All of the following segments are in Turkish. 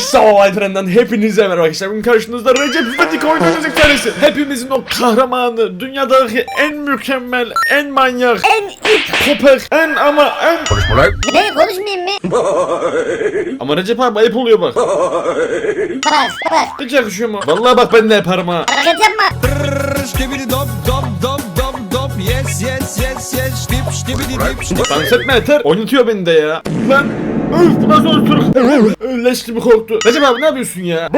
Eksa olay trenden hepinize merhaba arkadaşlar. Bugün karşınızda Recep İvedik oynayacak tanesi. Hepimizin o kahramanı, dünyadaki en mükemmel, en manyak, En it. köpek, en ama en... Konuşma lan. Ne konuşmayayım mı? Ama Recep abi ayıp oluyor bak. Bas bas. Hiç yakışıyor mu? Vallahi bak ben de yaparım ha. Hareket yapma. Skibidi dop dop dop dop dop yes yes yes yes dip skibidi dip skibidi Dans etme yeter. Oynatıyor beni de ya. Lan. Üf bu nasıl osuruk? Leş gibi korktu. Recep abi ne yapıyorsun ya?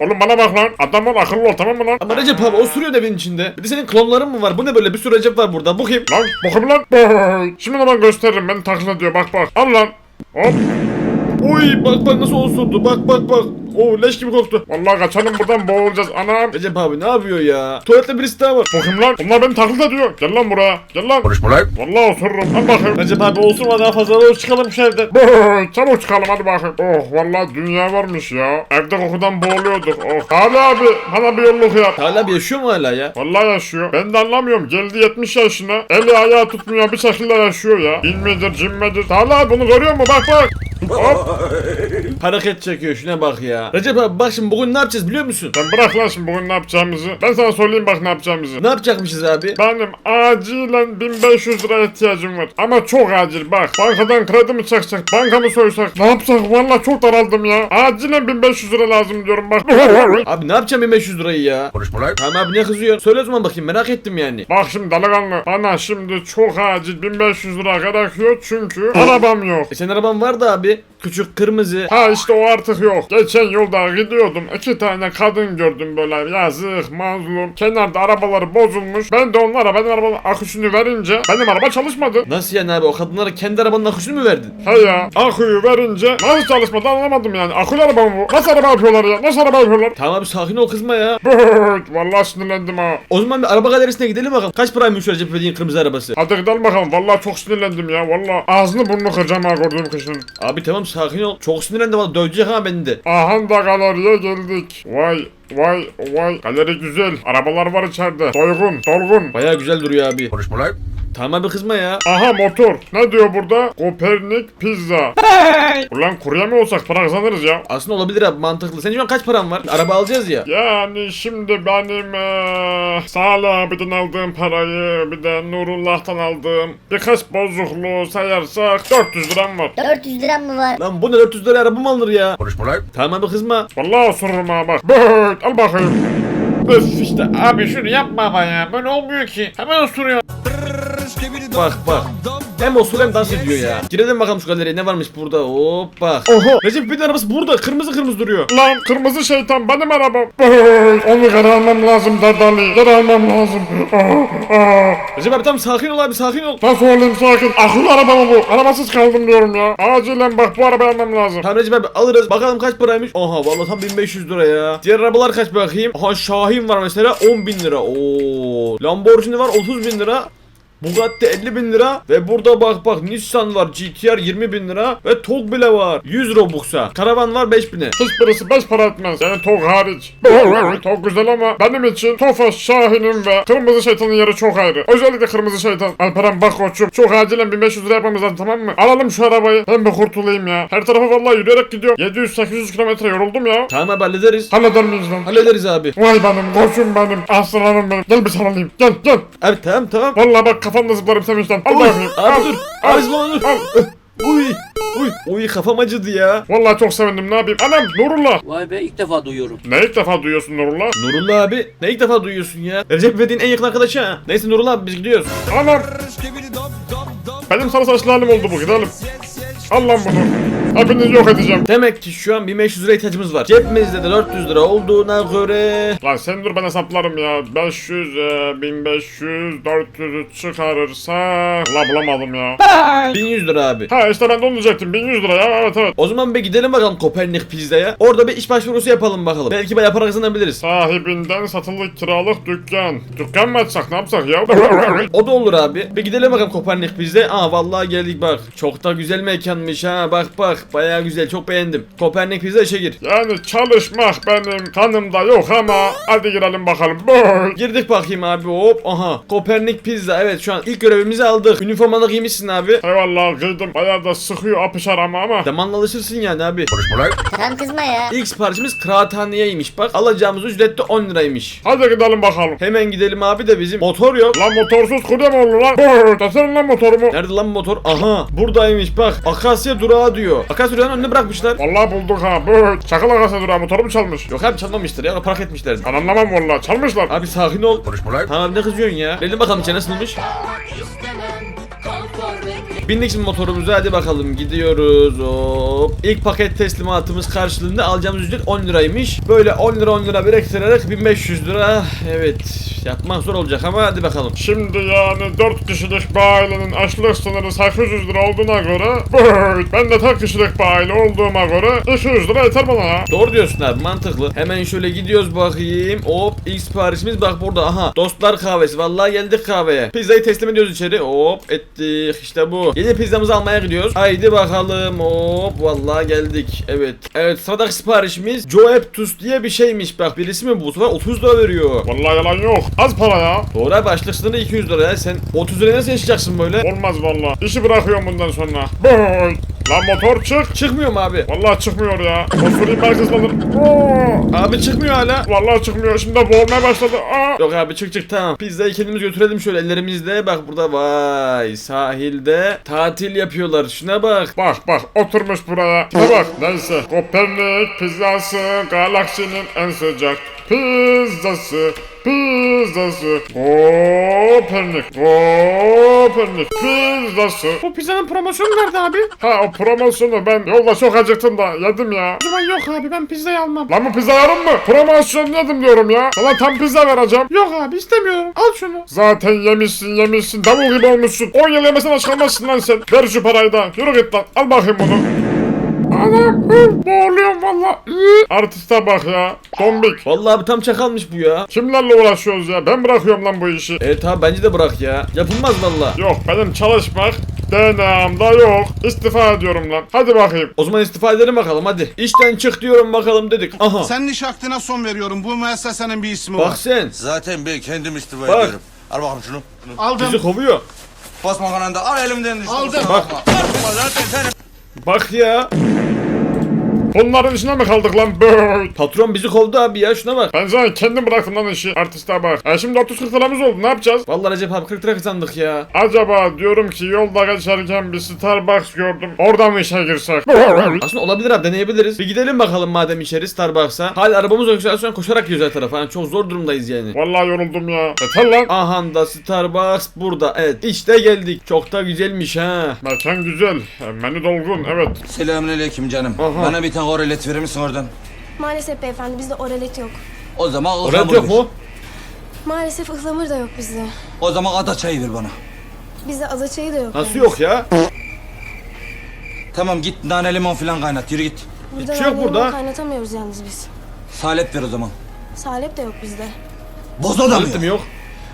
Oğlum bana bak lan. Adam ol akıllı ol tamam mı lan? Ama Recep abi osuruyor evin içinde. Bir de senin klonların mı var? Bu ne böyle? Bir sürü Recep var burada. Bu kim? Lan bakayım lan. Şimdi ben gösteririm beni taklit ediyor bak bak. Al lan. Hop. Uy bak bak nasıl osurdu. Bak bak bak. Oo leş gibi korktu. Vallahi kaçalım buradan boğulacağız anam. Recep abi ne yapıyor ya? Tuvalette birisi daha var. Bakayım lan. Bunlar beni taklit ediyor. Gel lan buraya. Gel lan. Konuşma lan. Vallahi osururum. Al bakayım. Recep abi osurma daha fazla doğru çıkalım şu evden. Çabuk çıkalım hadi bakayım. Oh vallahi dünya varmış ya. Evde kokudan boğuluyorduk. Oh. Hadi abi bana bir yolluk yap. Hala bir yaşıyor mu hala ya? Vallahi yaşıyor. Ben de anlamıyorum. Geldi 70 yaşına. Eli ayağı tutmuyor bir şekilde yaşıyor ya. İn midir cin midir? Hala bunu görüyor mu? Bak bak. Hop. Hareket çekiyor şuna bak ya. Recep abi bak şimdi bugün ne yapacağız biliyor musun? Sen bırak lan şimdi bugün ne yapacağımızı. Ben sana söyleyeyim bak ne yapacağımızı. Ne yapacakmışız abi? Benim acilen 1500 lira ihtiyacım var. Ama çok acil bak. Bankadan kredi mi çekecek? Banka mı soysak? Ne yapsak? Vallahi çok daraldım ya. Acilen 1500 lira lazım diyorum bak. Abi ne yapacağım 1500 lirayı ya? Konuşma lan. Tamam abi ne kızıyor? Söyle o zaman bakayım merak ettim yani. bak şimdi delikanlı. Bana şimdi çok acil 1500 lira gerekiyor çünkü arabam yok. E senin araban vardı abi. it. Küçük kırmızı. Ha işte o artık yok. Geçen yolda gidiyordum. iki tane kadın gördüm böyle yazık, mazlum. Kenarda arabaları bozulmuş. Ben de onlara benim arabanın aküsünü verince benim araba çalışmadı. Nasıl yani abi o kadınlara kendi arabanın akışını mı verdin? He ya aküyü verince nasıl çalışmadı anlamadım yani. Akülü araba mı bu? Nasıl araba yapıyorlar ya? Nasıl araba yapıyorlar? Tamam sakin ol kızma ya. Vallahi sinirlendim ha. O zaman bir araba galerisine gidelim bakalım. Kaç paraymış şu Recep İvedik'in kırmızı arabası? Hadi gidelim bakalım. Vallahi çok sinirlendim ya. Vallahi ağzını burnunu kıracağım ha gördüğüm kışın. Abi tamam sakin ol. Çok sinirlendim valla dövecek ha beni de. Aha da galeriye geldik. Vay vay vay. Galeri güzel. Arabalar var içeride. Doygun, dolgun. Baya güzel duruyor abi. Konuşma lan. Tamam abi kızma ya. Aha motor. Ne diyor burada? Kopernik pizza. Ulan kurye mi olsak para kazanırız ya. Aslında olabilir abi mantıklı. Senin şu an kaç paran var? Araba alacağız ya. Yani şimdi benim eee Salih abiden aldığım parayı bir de Nurullah'tan aldığım birkaç bozukluğu sayarsak 400 liram var. 400 liram mı var? Lan bu ne 400 liraya araba mı alınır ya? Konuşma lan. Tamam abi kızma. Vallahi osururum ha bak. Bıhıt, al bakayım. Öf işte abi şunu yapma ama ya. Böyle olmuyor ki. Hemen osuruyor. Bak bak. Hem osur hem dans ediyor ya. Girelim bakalım şu galeriye ne varmış burada. Hop bak. Oho. Recep İvedik'in arabası burada. Kırmızı kırmızı duruyor. Lan kırmızı şeytan benim arabam. Onu geri almam lazım Dardali. Geri almam lazım. Ah, ah. Recep abi tamam sakin ol abi sakin ol. Nasıl olayım sakin? Akıllı araba mı bu? Arabasız kaldım diyorum ya. Acilen bak bu arabayı almam lazım. Tamam Recep abi alırız. Bakalım kaç paraymış. Aha vallahi tam 1500 lira ya. Diğer arabalar kaç bakayım. Aha Şahin var mesela 10 bin lira. Oo. Lamborghini var 30 bin lira. Bugatti 50 bin lira ve burada bak bak Nissan var GTR 20 bin lira ve TOG bile var 100 Robux'a karavan var 5 bine Hiçbirisi beş para etmez. Yani tok hariç. tok güzel ama benim için Tofaş, Şahin'in ve Kırmızı Şeytan'ın yeri çok ayrı. Özellikle Kırmızı Şeytan. Alperen bak koçum. Çok acilen 1500 lira yapmamız lazım tamam mı? Alalım şu arabayı. Hem bir kurtulayım ya. Her tarafa vallahi yürüyerek gidiyorum. 700-800 kilometre yoruldum ya. Tamam abi hallederiz Halleder miyiz lan? Hallederiz abi Vay benim koçum benim. Aslanım benim. Gel bir sarılayım. Gel gel. Abi tamam tamam Vallahi bak kafamda zıplarım sevinçten. Al Uy, bakayım. Abi Al, dur al, Abi dur al. Uy Uy Uy kafam acıdı ya Vallahi çok sevindim ne yapayım. Anam Nurullah. Vay be ilk defa duyuyorum. Ne ilk defa duyuyorsun Nurullah? Nurullah abi ne ilk defa duyuyorsun ya Recep İvedik'in en yakın arkadaşı ha Neyse Nurullah abi biz gidiyoruz Anam. Benim sarı saçlı halim oldu bu gidelim. Al lan bunu. Hepinizi yok edeceğim. Demek ki şu an 1500 lira ihtiyacımız var Cebimizde de 400 lira olduğuna göre Lan sen dur ben hesaplarım ya. 500, e, 1500, 400'ü çıkarırsak... La bulamadım ya. 1100 lira abi Ha işte ben de onu diyecektim. 1100 lira ya evet evet. O zaman bir gidelim bakalım Kopernik pizzaya. Orada bir iş başvurusu yapalım bakalım. Belki bayağı para kazanabiliriz. Sahibinden satılık kiralık dükkan. Dükkan mı açsak ne yapsak ya? O da olur abi. Bir gidelim bakalım Kopernik pizzaya. Aa vallahi geldik bak. Çok da güzel mekanmış ha. Bak bak. Baya güzel çok beğendim. Kopernik pizza işe gir. Yani çalışmak benim kanımda yok ama hadi girelim bakalım. Boy. Girdik bakayım abi hop. Aha Kopernik pizza evet şu an ilk görevimizi aldık. Üniformanı giymişsin abi. Eyvallah kıydım. Bayağı da sıkıyor apışar ama ama. Zamanla alışırsın yani abi. Tamam kızma ya. İlk siparişimiz kıraathaneyeymiş bak. Alacağımız ücret de 10 liraymış. Hadi gidelim bakalım. Hemen gidelim abi de bizim motor yok. Lan motorsuz kurye mi olur lan? Boy. Tasarın lan motorumu. Nerede lan motor? Aha buradaymış bak. Akasya durağı diyor. Akasya durağının önüne bırakmışlar. Vallahi bulduk ha. Boy. Çakal ağası durağı motorumu çalmış. Yok abi çalmamıştır ya park etmişler. Ben anlamam vallahi. Çalmışlar. Abi sakin ol. Tamam ne kızıyorsun ya? Gelelim bakalım içine nasılmış. Bindik şimdi motorumuza hadi bakalım gidiyoruz hop. İlk paket teslimatımız karşılığında alacağımız ücret 10 liraymış. Böyle 10 lira 10 lira biriktirerek 1500 lira. Evet yapmak zor olacak ama hadi bakalım. Şimdi yani 4 kişilik bir ailenin açlık sınırı 800 lira olduğuna göre. Ben de tek kişilik bir aile olduğuma göre 200 lira yeter bana ya. Doğru diyorsun abi mantıklı. Hemen şöyle gidiyoruz bakayım. Hop ilk siparişimiz bak burada aha. Dostlar kahvesi. Vallahi geldik kahveye. Pizzayı teslim ediyoruz içeri. Hop ettik işte bu. Yeni pizzamızı almaya gidiyoruz. Haydi bakalım hop. Vallahi geldik. Evet. Evet sıradaki siparişimiz Joe Eptus diye bir şeymiş. Bak birisi mi bu? Sefer 30 lira veriyor. Vallahi yalan yok. Az para ya. Doğru abi açlık sınırı 200 lira ya. Sen 30 liraya nasıl yaşayacaksın böyle? Olmaz vallahi. İşi bırakıyorum bundan sonra. Boy. Lan motor çık. Çıkmıyor mu abi? Vallahi çıkmıyor ya. Osurayım belki hızlanır. Oo. Abi çıkmıyor hala. Vallahi çıkmıyor. Şimdi boğulmaya başladı. Aa. Yok abi çık çık tamam. Pizzayı kendimiz götürelim şöyle ellerimizle. Bak burada vay sahilde tatil yapıyorlar. Şuna bak. Bak bak oturmuş buraya. Şuna bak. Neyse. Kopernik pizzası galaksinin en sıcak pizzası. Pizzası. Kopernik. Kopernik pizzası. Bu pizzanın promosyonu nerede abi? Ha o promosyonu ben yolda çok acıktım da yedim ya. O zaman yok abi ben pizzayı almam. Lan bu pizza yarım mı? Promosyon yedim diyorum ya. Sana tam pizza vereceğim. Yok abi istemiyorum. Al şunu. Zaten yemişsin yemişsin davul gibi olmuşsun. 10 yıl yemesine çıkamazsın lan sen. Ver şu parayı da. Yürü git lan. Al bakayım bunu. Anam üf, boğuluyorum valla. Artiste bak ya. Tombik. Vallahi abi tam çakalmış bu ya. Kimlerle uğraşıyoruz ya? Ben bırakıyorum lan bu işi. Evet abi bence de bırak ya. Yapılmaz vallahi. Yok benim çalışmak DNA'mda yok. İstifa ediyorum lan. Hadi bakayım. O zaman istifa edelim bakalım hadi. İşten çık diyorum bakalım dedik. Aha. Senin iş hakkına son veriyorum. Bu müessesenin bir ismi var. Bak sen. Zaten ben kendim istifa Bak. ediyorum. Al bakalım şunu. şunu. Aldım. Bizi kovuyor. Basma kananda al elimden düştü. Aldım. zaten senin. Bak ya. Bunların içine mi kaldık lan? Böyle. Patron bizi kovdu abi ya şuna bak. Ben zaten kendim bıraktım lan işi. Artiste bak. E şimdi 30 liramız oldu. Ne yapacağız? Vallahi Recep abi 40 lira kazandık ya. Acaba diyorum ki yolda geçerken bir Starbucks gördüm. Orada mı işe girsek? Aslında olabilir abi deneyebiliriz. Bir gidelim bakalım madem içeri Starbucks'a. Hala arabamız yok şu an koşarak gidiyoruz her tarafa. Yani çok zor durumdayız yani. Vallahi yoruldum ya. Yeter lan. Aha da Starbucks burada. Evet işte geldik. Çok da güzelmiş ha. Mekan güzel. E, Menü dolgun. Evet. Selamünaleyküm canım. Aha. Bana bir tane oralet verir misin oradan? Maalesef beyefendi bizde oralet yok. O zaman Orada ıhlamur yok ver. mu? Maalesef ıhlamur da yok bizde. O zaman ada çayı ver bana. Bizde aza çayı da yok. Nasıl yani. yok ya? Tamam git nane limon filan kaynat yürü git. Burada Hiç şey yok nane burada. kaynatamıyoruz yalnız biz. Salep ver o zaman. Salep de yok bizde. Boza da mı yok?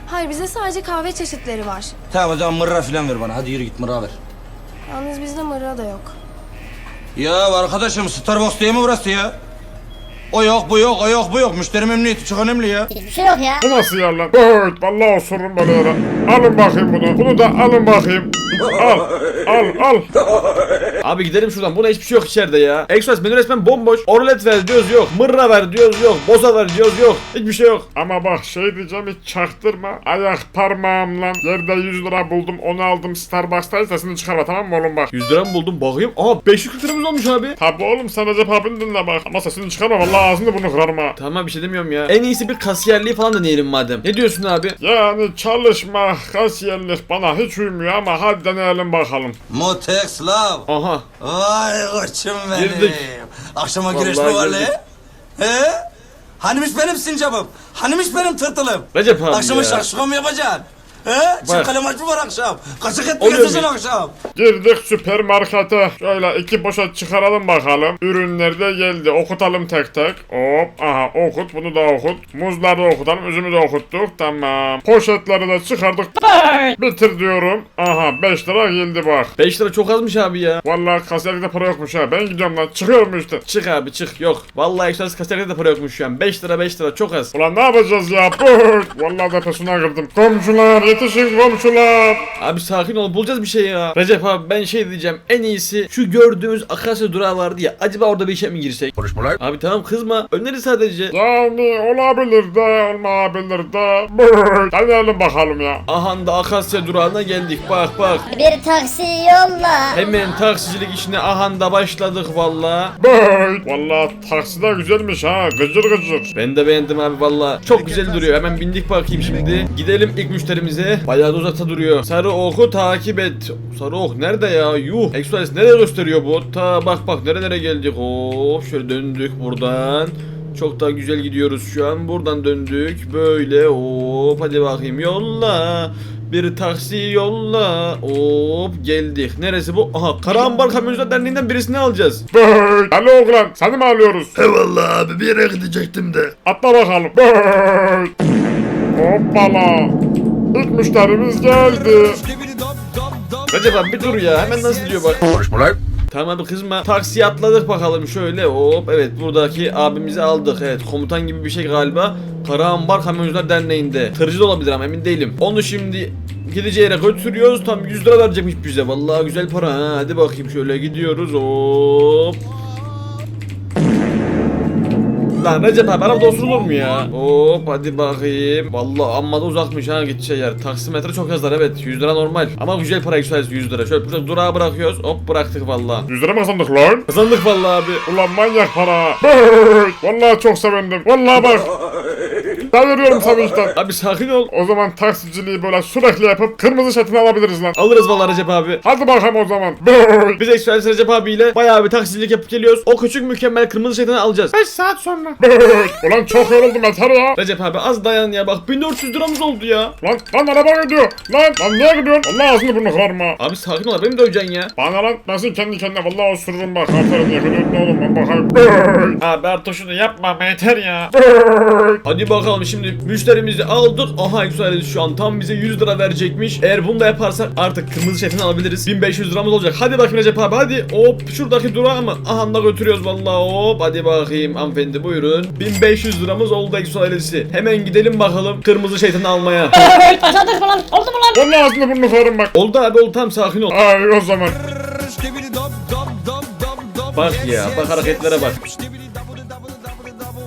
Hayır bizde sadece kahve çeşitleri var. Tamam o zaman mırra filan ver bana. Hadi yürü git mırra ver. Yalnız bizde mırra da yok. Ya arkadaşım Starbucks değil mi burası ya? O yok bu yok o yok bu yok. Müşteri memnuniyeti çok önemli ya. Hiçbir şey yok ya. Bu nasıl yer lan? Evet. Vallahi osururum böyle yere. Alın bakayım bunu. Bunu da alın bakayım. Al. Al. Al. Abi gidelim şuradan. Buna hiçbir şey yok içeride ya. Express menü resmen bomboş. Orlet ver diyoruz yok. Mırra ver diyoruz yok. Boza ver diyoruz yok. Hiçbir şey yok. Ama bak şey diyeceğim hiç çaktırma. Ayak parmağımla yerde 100 lira buldum. Onu aldım Starbucks'ta sesini çıkarma tamam mı oğlum bak. 100 lira mı buldum? Bakayım. Aa 540 liramız olmuş abi. Tabi oğlum sen Recep abini dinle bak. Ama sesini çıkarma vallahi ağzını bunu kırarım ha. Tamam bir şey demiyorum ya. En iyisi bir kasiyerliği falan deneyelim madem. Ne diyorsun abi? Yani çalışma, kasiyerlik bana hiç uymuyor ama hadi deneyelim bakalım. Motex Love. Aha. Vay koçum benim. Girdik. Akşama güreş mi var lan? He? Hanimiş benim sincapım? Hanimiş benim tırtılım? Recep abi Akşama ya. şakşuka mı yapacaksın? He? Bak. Çift maç mı var akşam? Kaçak et getireceksin akşam? Girdik süpermarkete. Şöyle iki poşet çıkaralım bakalım. Ürünler de geldi. Okutalım tek tek. Hop. Aha okut. Bunu da okut. Muzları da okutalım. Üzümü de okuttuk. Tamam. Poşetleri de çıkardık. Bitir diyorum. Aha 5 lira geldi bak. 5 lira çok azmış abi ya. Vallahi kasiyerlikte para yokmuş ha. Ben gidiyorum lan. Çıkıyorum işte. Çık abi çık yok. Vallahi ekstrası kasiyerde de para yokmuş şu an. 5 lira 5 lira çok az. Ulan ne yapacağız ya? Vallahi depresyona girdim. Komşular yetişin komşular. Abi sakin ol bulacağız bir şey ya. Recep abi ben şey diyeceğim en iyisi şu gördüğümüz Akasya durağı vardı ya acaba orada bir işe mi girsek? Konuşmalar. Abi tamam kızma öneri sadece. Yani olabilir de olmayabilir de. Deneyelim bakalım ya. Aha da Akasya durağına geldik bak bak. Bir taksi yolla. Hemen taksicilik işine aha da başladık valla. Vallahi taksi de güzelmiş ha. Gıcır gıcır. Ben de beğendim abi valla. Çok güzel duruyor. Hemen bindik bakayım şimdi. Gidelim ilk müşterimize. Bayağı da uzakta duruyor. Sarı oku takip et. Sarı ok nerede ya? Yuh. Express nereye gösteriyor bu? Ta bak bak nerelere geldik. Oo şöyle döndük buradan. Çok daha güzel gidiyoruz şu an. Buradan döndük. Böyle hop hadi bakayım yolla. Bir taksi yolla. Hop geldik. Neresi bu? Aha Karahambar Kamyoncular Derneği'nden birisini alacağız. Alo oğlan seni mi alıyoruz? Eyvallah abi bir yere gidecektim de. Atla bakalım. Hoppala. İlk müşterimiz geldi. Recep abi bir dur ya. Hemen nasıl diyor bak. Tamam abi kızma. Taksiye atladık bakalım şöyle hop. Evet buradaki abimizi aldık. Evet komutan gibi bir şey galiba. Karahambar Kamyoncular Derneği'nde. Tırcı da olabilir ama emin değilim. Onu şimdi gideceği yere götürüyoruz. Tam 100 lira verecekmiş bize. Vallahi güzel para ha. Hadi bakayım şöyle gidiyoruz hop. Lan Recep abi arabada oturulur mu ya? Hop hadi bakayım. Vallahi amma da uzakmış ha gideceği yer. Taksimetre çok yazar evet 100 lira normal. Ama güzel para yükselsin 100 lira. Şöyle burada durağa bırakıyoruz. Hop bıraktık vallahi. 100 lira mı kazandık lan? Kazandık vallahi abi. Ulan manyak para. Vallahi çok sevindim. Vallahi bak. Deliriyorum sevinçten. Abi sakin ol. O zaman taksiciliği böyle sürekli yapıp kırmızı şatını alabiliriz lan. Alırız vallahi Recep abi. Hadi bakalım o zaman. Biz Express Recep abiyle bayağı bir taksicilik yapıp geliyoruz. O küçük mükemmel kırmızı şeytanı alacağız. 5 saat sonra. Ulan çok yoruldum yeter ya. Recep abi az dayan ya bak 1400 liramız oldu ya. Lan lan araba gidiyor. Lan lan niye gidiyorsun? Allah ağzını burnunu kırarım ha. Abi sakin ol beni döveceksin ya. Bana lan ben seni kendi kendine vallahi osururum bak. Aferin yakınıyorum ne oğlum ben bakayım. Abi Ertuğ şunu yapma yeter ya. Hadi bakalım şimdi müşterimizi aldık. Aha güzel şu an tam bize 100 lira verecekmiş. Eğer bunu da yaparsak artık kırmızı şeytanı alabiliriz. 1500 liramız olacak. Hadi bakayım Recep abi hadi. Hop şuradaki durağı mı? Aha da götürüyoruz vallahi hop. Hadi bakayım hanımefendi buyurun. 1500 liramız oldu ailesi. Hemen gidelim bakalım kırmızı şeytanı almaya. Vallahi ağzını burnunu kırarım bak. oldu abi oldu tam sakin ol. Ay o zaman. Bak ya, bak hareketlere bak.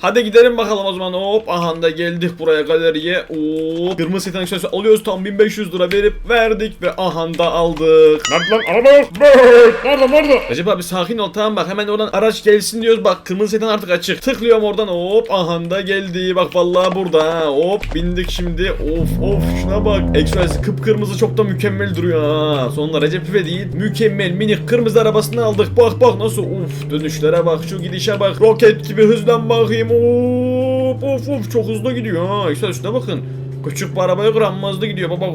Hadi gidelim bakalım o zaman. Hop aha da geldik buraya galeriye. Oo kırmızı şeytan şöyle alıyoruz tam 1500 lira verip verdik ve aha da aldık. Nerede lan araba yok. Nerede nerede? Recep abi sakin ol tamam bak hemen oradan araç gelsin diyoruz bak kırmızı şeytan artık açık. Tıklıyorum oradan hop aha da geldi bak vallahi burada ha hop bindik şimdi of of şuna bak. Express kıpkırmızı çok da mükemmel duruyor ha. Sonunda Recep İve değil mükemmel minik kırmızı arabasını aldık bak bak nasıl of dönüşlere bak şu gidişe bak roket gibi hızlan bakayım of of of çok hızlı gidiyor ha. Express şuna bakın. Küçük bir arabaya göre hızlı gidiyor baba.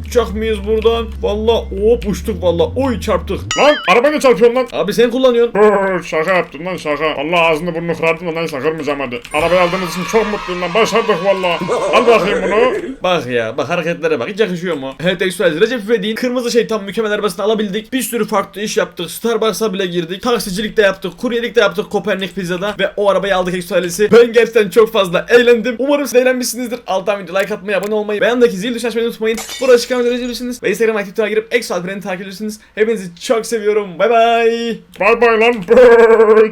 Uçacak mıyız buradan? Valla hop uçtuk valla. Oy çarptık. Lan arabayla çarpıyorsun lan. Abi sen kullanıyorsun. Brr, şaka yaptım lan şaka. Allah ağzını burnunu kırardım da neyse kırmayacağım hadi. Arabayı aldığımız için çok mutluyum lan. Başardık valla. Al bakayım bunu. Bak ya bak hareketlere bak hiç yakışıyor mu? Evet Express Recep İvedik'in kırmızı şeytan mükemmel arabasını alabildik. Bir sürü farklı iş yaptık. Starbucks'a bile girdik. Taksicilik de yaptık. Kuryelik de yaptık Kopernik Pizza'da. Ve o arabayı aldık Express'i. Ben gerçekten çok fazla eğlendim. Umarım siz de eğlenmişsinizdir. Alttan video like atmayı, abone olmayı, beğendeki zil düşen açmayı unutmayın. Burada çıkan videoları. Ve Instagram aktifine girip Exo Alperen'i takip edebilirsiniz. Hepinizi çok seviyorum. Bay bay. Bay bay lan. Brr.